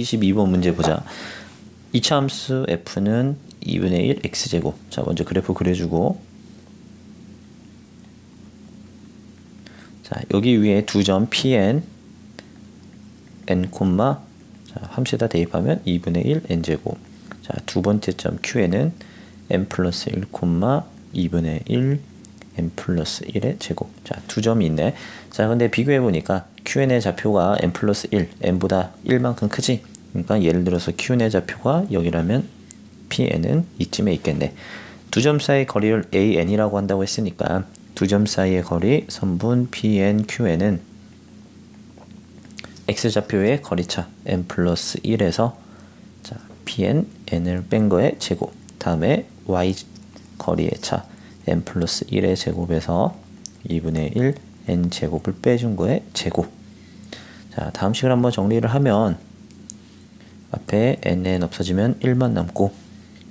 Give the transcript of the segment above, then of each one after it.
22번 문제 보자. 이차 함수 f는 2분의 1 x제곱. 자, 먼저 그래프 그려주고. 자, 여기 위에 두 점 pn n, 자, 함수에다 대입하면 2분의 1 n제곱. 자, 두 번째 점 qn은 n 플러스 1, 2분의 1 n 플러스 1의 제곱. 자, 두 점이 있네. 자, 근데 비교해 보니까 qn의 좌표가 n 플러스 1, n보다 1만큼 크지? 그러니까 예를 들어서 qn의 좌표가 여기라면 pn은 이쯤에 있겠네. 두 점 사이 거리를 an이라고 한다고 했으니까 두 점 사이의 거리 선분 pn, qn은 x좌표의 거리차 n 플러스 1에서 자, pn, n을 뺀 거의 제곱 다음에 y 거리의 차 n 플러스 1의 제곱에서 2분의 1 n 제곱을 빼준 거의 제곱 자 다음 식을 한번 정리를 하면 앞에 nn 없어지면 1만 남고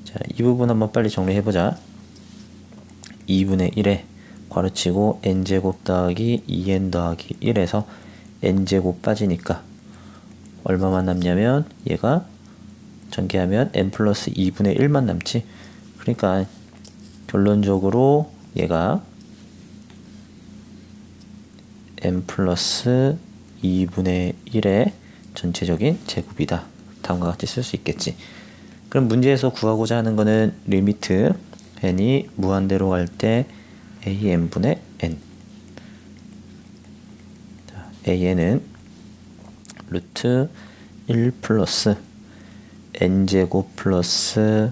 자, 이 부분 한번 빨리 정리해보자 2분의 1에 괄호치고 n제곱 더하기 2n 더하기 1에서 n제곱 빠지니까 얼마만 남냐면 얘가 전개하면 n 플러스 2분의 1만 남지 그러니까 결론적으로 얘가 n 플러스 2분의 1의 전체적인 제곱이다. 다음과 같이 쓸 수 있겠지. 그럼 문제에서 구하고자 하는 거는 리미트 n이 무한대로 갈 때 an분의 n. 자, an은 루트 1 플러스 n제곱 플러스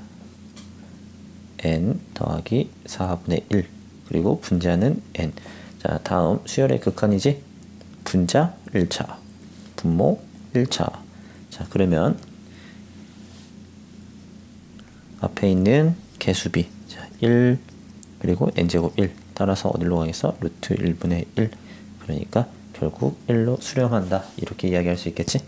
n 더하기 4분의 1 그리고 분자는 n. 자 다음 수열의 극한이지? 분자 1차 분모 1차 자 그러면 앞에 있는 개수비. 자, 1 그리고 n제곱 1 따라서 어디로 가겠어? 루트 1분의 1 그러니까 결국 1로 수렴한다. 이렇게 이야기할 수 있겠지